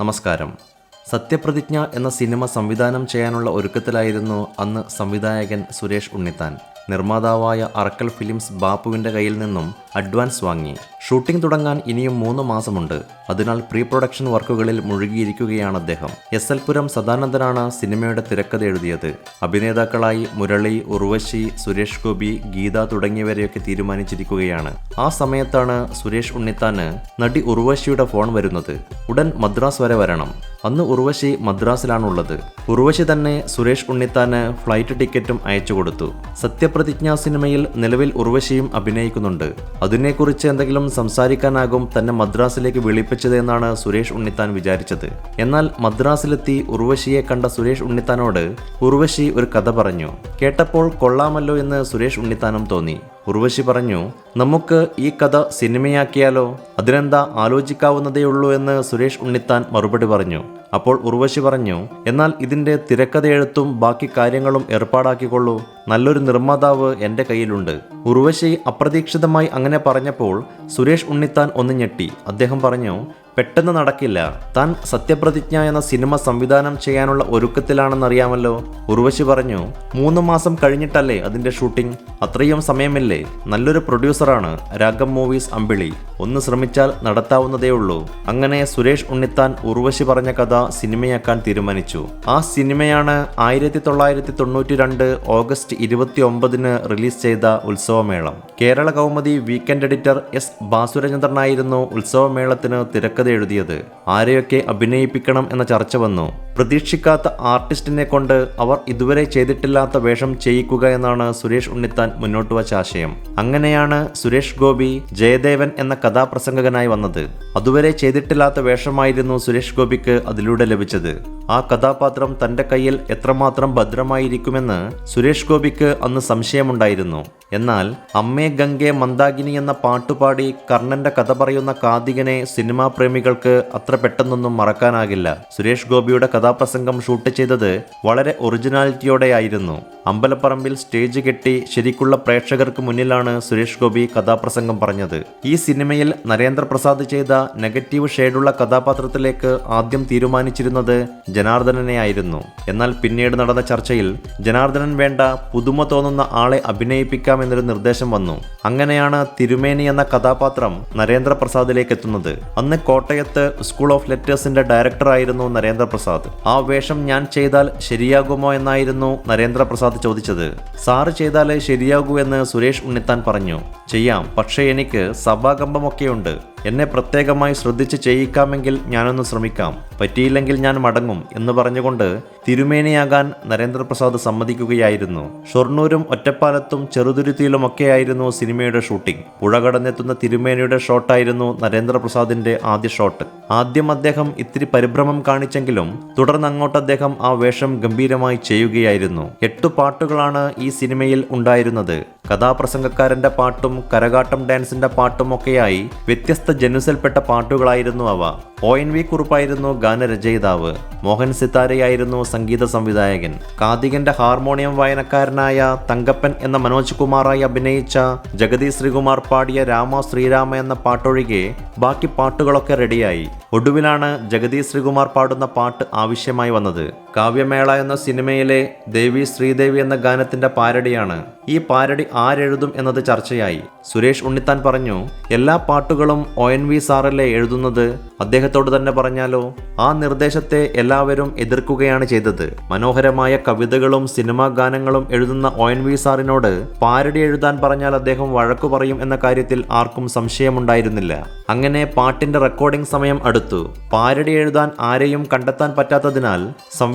നമസ്കാരം. സത്യപ്രതിജ്ഞ എന്ന സിനിമ സംവിധാനം ചെയ്യാനുള്ള ഒരുക്കത്തിലായിരുന്നു അന്ന് സംവിധായകൻ സുരേഷ് ഉണ്ണിത്താൻ. നിർമ്മാതാവായ അറക്കൽ ഫിലിംസ് ബാപ്പുവിന്റെ കയ്യിൽ നിന്നും അഡ്വാൻസ് വാങ്ങി. ഷൂട്ടിംഗ് തുടങ്ങാൻ ഇനിയും മൂന്ന് മാസമുണ്ട്. അതിനാൽ പ്രീ പ്രൊഡക്ഷൻ വർക്കുകളിൽ മുഴുകിയിരിക്കുകയാണ് അദ്ദേഹം. എസ് എൽ പുരം സദാനന്ദനാണ് സിനിമയുടെ തിരക്കഥ എഴുതിയത്. അഭിനേതാക്കളായി മുരളി ഉർവശി സുരേഷ് ഗോപി ഗീത തുടങ്ങിയവരെയൊക്കെ തീരുമാനിച്ചിരിക്കുകയാണ്. ആ സമയത്താണ് സുരേഷ് ഉണ്ണിത്താന് നടി ഉർവശിയുടെ ഫോൺ വരുന്നത്. ഉടൻ മദ്രാസ് വരെ വരണം. അന്ന് ഉർവശി മദ്രാസിലാണുള്ളത്. ഉർവശി തന്നെ സുരേഷ് ഉണ്ണിത്താന് ഫ്ലൈറ്റ് ടിക്കറ്റും അയച്ചു കൊടുത്തു. സത്യപ്രതിജ്ഞ സിനിമയിൽ നിലവിൽ ഉർവശിയും അഭിനയിക്കുന്നുണ്ട്. അതിനെക്കുറിച്ച് എന്തെങ്കിലും സംസാരിക്കാനാകും തന്നെ മദ്രാസിലേക്ക് വിളിപ്പിച്ചത് എന്നാണ് സുരേഷ് ഉണ്ണിത്താൻ വിചാരിച്ചത്. എന്നാൽ മദ്രാസിലെത്തി ഉർവശിയെ കണ്ട സുരേഷ് ഉണ്ണിത്താനോട് ഉർവശി ഒരു കഥ പറഞ്ഞു. കേട്ടപ്പോൾ കൊള്ളാമല്ലോ എന്ന് സുരേഷ് ഉണ്ണിത്താനും തോന്നി. ഉർവശി പറഞ്ഞു നമുക്ക് ഈ കഥ സിനിമയാക്കിയാലോ? അതിനെന്താ ആലോചിക്കാവുന്നതേയുള്ളൂ എന്ന് സുരേഷ് ഉണ്ണിത്താൻ മറുപടി പറഞ്ഞു. അപ്പോൾ ഉർവശി പറഞ്ഞു എന്നാൽ ഇതിന്റെ തിരക്കഥ എഴുത്തും ബാക്കി കാര്യങ്ങളും ഏർപ്പാടാക്കിക്കൊള്ളൂ. നല്ലൊരു നിർമ്മാതാവ് എന്റെ കയ്യിലുണ്ട്. ഉർവശി അപ്രതീക്ഷിതമായി അങ്ങനെ പറഞ്ഞപ്പോൾ സുരേഷ് ഉണ്ണിത്താൻ ഒന്ന് ഞെട്ടി. അദ്ദേഹം പറഞ്ഞു പെട്ടെന്ന് നടക്കില്ല. താൻ സത്യപ്രതിജ്ഞ എന്ന സിനിമ സംവിധാനം ചെയ്യാനുള്ള ഒരുക്കത്തിലാണെന്നറിയാമല്ലോ. ഉർവശി പറഞ്ഞു മൂന്ന് മാസം കഴിഞ്ഞിട്ടല്ലേ അതിന്റെ ഷൂട്ടിംഗ്? അത്രയും സമയമില്ലേ? നല്ലൊരു പ്രൊഡ്യൂസറാണ് രാഗം മൂവീസ് അമ്പിളി. ഒന്ന് ശ്രമിച്ചാൽ നടത്താവുന്നതേ ഉള്ളൂ. അങ്ങനെ സുരേഷ് ഉണ്ണിത്താൻ ഉർവശി പറഞ്ഞ കഥ സിനിമയാക്കാൻ തീരുമാനിച്ചു. ആ സിനിമയാണ് ആയിരത്തി തൊള്ളായിരത്തി തൊണ്ണൂറ്റി രണ്ട് ഓഗസ്റ്റ് ഇരുപത്തി ഒമ്പതിന് റിലീസ് ചെയ്ത Utsavamelam. Kerala Kaumudi weekend editor S ബാസുരചന്ദ്രനായിരുന്നു ഉത്സവമേളത്തിന് തിരക്കഥ എഴുതിയത്. ആരെയൊക്കെ അഭിനയിപ്പിക്കണം എന്ന ചർച്ച വന്നു. പ്രതീക്ഷിക്കാത്ത ആർട്ടിസ്റ്റിനെ കൊണ്ട് അവർ ഇതുവരെ ചെയ്തിട്ടില്ലാത്ത വേഷം ചെയ്യിക്കുക എന്നാണ് സുരേഷ് ഉണ്ണിത്താൻ മുന്നോട്ട് വച്ച ആശയം. അങ്ങനെയാണ് സുരേഷ് ഗോപി ജയദേവൻ എന്ന കഥാപ്രസംഗകനായി വന്നത്. അതുവരെ ചെയ്തിട്ടില്ലാത്ത വേഷമായിരുന്നു സുരേഷ് ഗോപിക്ക് അതിലൂടെ ലഭിച്ചത്. ആ കഥാപാത്രം തന്റെ കയ്യിൽ എത്രമാത്രം ഭദ്രമായിരിക്കുമെന്ന് സുരേഷ് ഗോപിക്ക് അന്ന് സംശയമുണ്ടായിരുന്നു. എന്നാൽ അമ്മേ ഗംഗെ മന്ദാകിനി എന്ന പാട്ടുപാടി കർണന്റെ കഥ പറയുന്ന കാതികനെ സിനിമാ പ്രേമികൾക്ക് അത്ര പെട്ടെന്നൊന്നും മറക്കാനാകില്ല. സുരേഷ് ഗോപിയുടെ കഥാപ്രസംഗം ഷൂട്ട് ചെയ്തത് വളരെ ഒറിജിനാലിറ്റിയോടെയായിരുന്നു. അമ്പലപ്പറമ്പിൽ സ്റ്റേജ് കെട്ടി ശരിക്കുള്ള പ്രേക്ഷകർക്ക് മുന്നിലാണ് സുരേഷ് ഗോപി കഥാപ്രസംഗം പറഞ്ഞത്. ഈ സിനിമയിൽ നരേന്ദ്രപ്രസാദ് ചെയ്ത നെഗറ്റീവ് ഷെയ്ഡുള്ള കഥാപാത്രത്തിലേക്ക് ആദ്യം തീരുമാനിച്ചിരുന്നത് ജനാർദ്ദനനെ ആയിരുന്നു എന്നാൽ പിന്നീട് നടന്ന ചർച്ചയിൽ ജനാർദ്ദനൻ വേണ്ട പുതുമ തോന്നുന്ന ആളെ അഭിനയിപ്പിക്കാം എന്നൊരു നിർദ്ദേശം വന്നു. അങ്ങനെയാണ് തിരുമേനി എന്ന കഥാപാത്രം നരേന്ദ്രപ്രസാദിലേക്ക് എത്തുന്നത്. അന്ന് കോട്ടയത്ത് സ്കൂൾ ഓഫ് ലെറ്റേഴ്സിന്റെ ഡയറക്ടറായിരുന്നു നരേന്ദ്രപ്രസാദ്. ആ വേഷം ഞാൻ ചെയ്താൽ ശരിയാകുമോ എന്നായിരുന്നു നരേന്ദ്രപ്രസാദ് ചോദിച്ചത്. സാറ് ചെയ്താലേ ശരിയാകൂ എന്ന് സുരേഷ് ഉണ്ണിത്താൻ പറഞ്ഞു. ചെയ്യാം. പക്ഷേ എനിക്ക് സഭാകമ്പമൊക്കെയുണ്ട്. എന്നെ പ്രത്യേകമായി ശ്രദ്ധിച്ച് ചെയ്യിക്കാമെങ്കിൽ ഞാനൊന്ന് ശ്രമിക്കാം. പറ്റിയില്ലെങ്കിൽ ഞാൻ മടങ്ങും എന്ന് പറഞ്ഞുകൊണ്ട് തിരുമേനിയാകാൻ നരേന്ദ്രപ്രസാദ് സമ്മതിക്കുകയായിരുന്നു. ഷൊർണൂരും ഒറ്റപ്പാലത്തും ചെറുതുരുത്തിയിലുമൊക്കെയായിരുന്നു സിനിമയുടെ ഷൂട്ടിംഗ്. പുഴ കടന്നെത്തുന്ന തിരുമേനിയുടെ ഷോട്ടായിരുന്നു നരേന്ദ്രപ്രസാദിന്റെ ആദ്യ ഷോട്ട്. ആദ്യം അദ്ദേഹം ഇത്തിരി പരിഭ്രമം കാണിച്ചെങ്കിലും തുടർന്ന് അങ്ങോട്ട് അദ്ദേഹം ആ വേഷം ഗംഭീരമായി ചെയ്യുകയായിരുന്നു. എട്ടു പാട്ടുകളാണ് ഈ സിനിമയിൽ ഉണ്ടായിരുന്നത്. കഥാപ്രസംഗക്കാരന്റെ പാട്ടും കരകാട്ടം ഡാൻസിന്റെ പാട്ടും ഒക്കെയായി വ്യത്യസ്ത ജനുസൽപ്പെട്ട പാട്ടുകളായിരുന്നു അവ. ഒ. എൻ. വി. കുറുപ്പായിരുന്നു ഗാനരചയിതാവ്. മോഹൻ സിത്താരയായിരുന്നു സംഗീത സംവിധായകൻ. കാതികന്റെ ഹാർമോണിയം വായനക്കാരനായ തങ്കപ്പൻ എന്ന മനോജ് കുമാറായി അഭിനയിച്ച ജഗതി ശ്രീകുമാർ പാടിയ രാമ ശ്രീരാമ എന്ന പാട്ടൊഴികെ ബാക്കി പാട്ടുകളൊക്കെ റെഡിയായി. ഒടുവിലാണ് ജഗതി ശ്രീകുമാർ പാടുന്ന പാട്ട് ആവശ്യമായി വന്നത്. കാവ്യമേള എന്ന സിനിമയിലെ ദേവി ശ്രീദേവി എന്ന ഗാനത്തിന്റെ പാരഡിയാണ് ഈ പാരഡി ആരെഴുതും എന്നത് ചർച്ചയായി. സുരേഷ് ഉണ്ണിത്താൻ പറഞ്ഞു എല്ലാ പാട്ടുകളും ഒ എൻ വി സാറല്ലേ എഴുതുന്നത്? അദ്ദേഹത്തോട് തന്നെ പറഞ്ഞാലോ? ആ നിർദ്ദേശത്തെ എല്ലാവരും എതിർക്കുകയാണ് ചെയ്തത്. മനോഹരമായ കവിതകളും സിനിമാ ഗാനങ്ങളും എഴുതുന്ന ഒ എൻ വി സാറിനോട് പാരഡി എഴുതാൻ പറഞ്ഞാൽ അദ്ദേഹം വഴക്കു പറയും എന്ന കാര്യത്തിൽ ആർക്കും സംശയമുണ്ടായിരുന്നില്ല. അങ്ങനെ പാട്ടിന്റെ റെക്കോർഡിംഗ് സമയം അടുത്തു. പാരഡി എഴുതാൻ ആരെയും കണ്ടെത്താൻ പറ്റാത്തതിനാൽ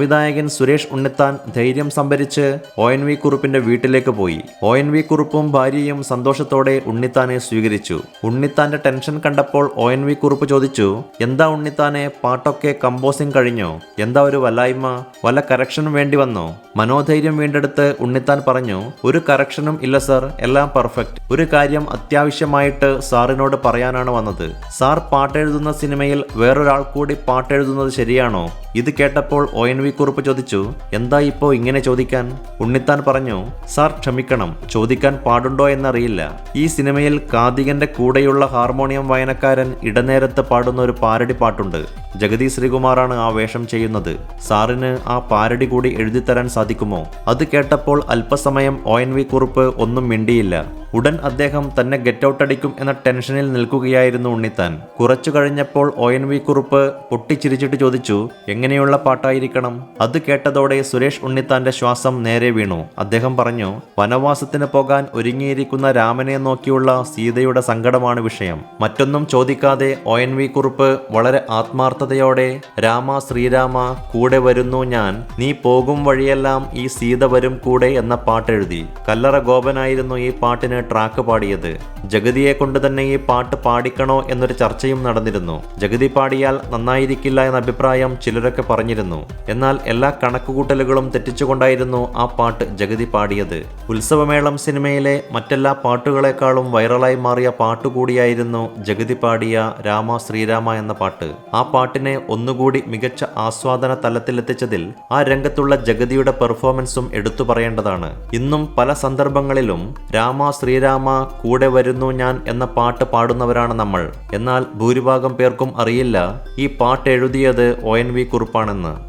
സംവിധായകൻ സുരേഷ് ഉണ്ണിത്താൻ ധൈര്യം സംഭരിച്ച് ഒ എൻ വി കുറുപ്പിന്റെ വീട്ടിലേക്ക് പോയി. ഒ എൻ വി കുറുപ്പും ഭാര്യയും സന്തോഷത്തോടെ ഉണ്ണിത്താനെ സ്വീകരിച്ചു. ഉണ്ണിത്താന്റെ ടെൻഷൻ കണ്ടപ്പോൾ ഒ എൻ വി കുറുപ്പ് ചോദിച്ചു എന്താ ഉണ്ണിത്താനെ പാട്ടൊക്കെ കമ്പോസിംഗ് കഴിഞ്ഞോ? എന്താ ഒരു വല്ലായ്മ? വല്ല കറക്ഷനും വേണ്ടി വന്നോ? മനോധൈര്യം വീണ്ടെടുത്ത് ഉണ്ണിത്താൻ പറഞ്ഞു ഒരു കറക്ഷനും ഇല്ല സർ എല്ലാം പെർഫെക്റ്റ് ഒരു കാര്യം അത്യാവശ്യമായിട്ട് സാറിനോട് പറയാനാണ് വന്നത്. സാർ പാട്ടെഴുതുന്ന സിനിമയിൽ വേറൊരാൾ കൂടി പാട്ടെഴുതുന്നത് ശരിയാണോ? ഇത് കേട്ടപ്പോൾ ഒ എൻ വി കുറുപ്പ് ചോദിച്ചു എന്താ ഇപ്പോ ഇങ്ങനെ ചോദിക്കാൻ? ഉണ്ണിത്താൻ പറഞ്ഞു സാർ ക്ഷമിക്കണം ചോദിക്കാൻ പാടുണ്ടോ എന്നറിയില്ല. ഈ സിനിമയിൽ കാതികന്റെ കൂടെയുള്ള ഹാർമോണിയം വായനക്കാരൻ ഇടനേരത്ത് പാടുന്ന ഒരു പാരടി പാട്ടുണ്ട്. ജഗതി ശ്രീകുമാറാണ് ആ വേഷം ചെയ്യുന്നത്. സാറിന് ആ പാരടി കൂടി എഴുതിത്തരാൻ സാധിക്കുമോ? അത് കേട്ടപ്പോൾ അല്പസമയം ഒ എൻ വി കുറുപ്പ് ഒന്നും മിണ്ടിയില്ല. ഉടൻ അദ്ദേഹം തന്നെ ഗെറ്റ് ഔട്ട് അടിക്കും എന്ന ടെൻഷനിൽ നിൽക്കുകയായിരുന്നു ഉണ്ണിത്താൻ. കുറച്ചു കഴിഞ്ഞപ്പോൾ ഒ എൻ വി കുറുപ്പ് പൊട്ടിച്ചിരിച്ചിട്ട് ചോദിച്ചു എങ്ങനെയുള്ള പാട്ടായിരിക്കണം? അത് കേട്ടതോടെ സുരേഷ് ഉണ്ണിത്താന്റെ ശ്വാസം നേരെ വീണു. അദ്ദേഹം പറഞ്ഞു വനവാസത്തിന് പോകാൻ ഒരുങ്ങിയിരിക്കുന്ന രാമനെ നോക്കിയുള്ള സീതയുടെ സങ്കടമാണ് വിഷയം. മറ്റൊന്നും ചോദിക്കാതെ ഒ എൻ വി കുറുപ്പ് വളരെ ആത്മാർത്ഥതയോടെ രാമ ശ്രീരാമ കൂടെ വരുന്നു ഞാൻ. നീ പോകും വഴിയെല്ലാം ഈ സീത വരും കൂടെ എന്ന പാട്ടെഴുതി. കല്ലറ ഗോപനായിരുന്നു ഈ പാട്ടിന് ട്രാക്ക് പാടിയത്. ജഗതിയെ കൊണ്ട് തന്നെ ഈ പാട്ട് പാടിക്കണോ എന്നൊരു ചർച്ചയും നടന്നിരുന്നു. ജഗതി പാടിയാൽ നന്നായിരിക്കില്ല എന്ന അഭിപ്രായം ചിലരൊക്കെ പറഞ്ഞിരുന്നു. എന്നാൽ എല്ലാ കണക്കുകൂട്ടലുകളും തെറ്റിച്ചുകൊണ്ടായിരുന്നു ആ പാട്ട് ജഗതി പാടിയത്. ഉത്സവമേളം സിനിമയിലെ മറ്റെല്ലാ പാട്ടുകളെക്കാളും വൈറലായി മാറിയ പാട്ടുകൂടിയായിരുന്നു ജഗതി പാടിയ രാമ ശ്രീരാമ എന്ന പാട്ട്. ആ പാട്ടിനെ ഒന്നുകൂടി മികച്ച ആസ്വാദന തലത്തിലെത്തിച്ചതിൽ ആ രംഗത്തുള്ള ജഗതിയുടെ പെർഫോമൻസും എടുത്തു പറയേണ്ടതാണ്. ഇന്നും പല സന്ദർഭങ്ങളിലും രാമ ശ്രീരാമ കൂടെ വരുന്നു ഞാൻ എന്ന പാട്ട് പാടുന്നവരാണ് നമ്മൾ. എന്നാൽ ഭൂരിഭാഗം പേർക്കും അറിയില്ല. ഈ പാട്ട് എഴുതിയത് ഒ എൻ വി കുറുപ്പാണെന്ന്.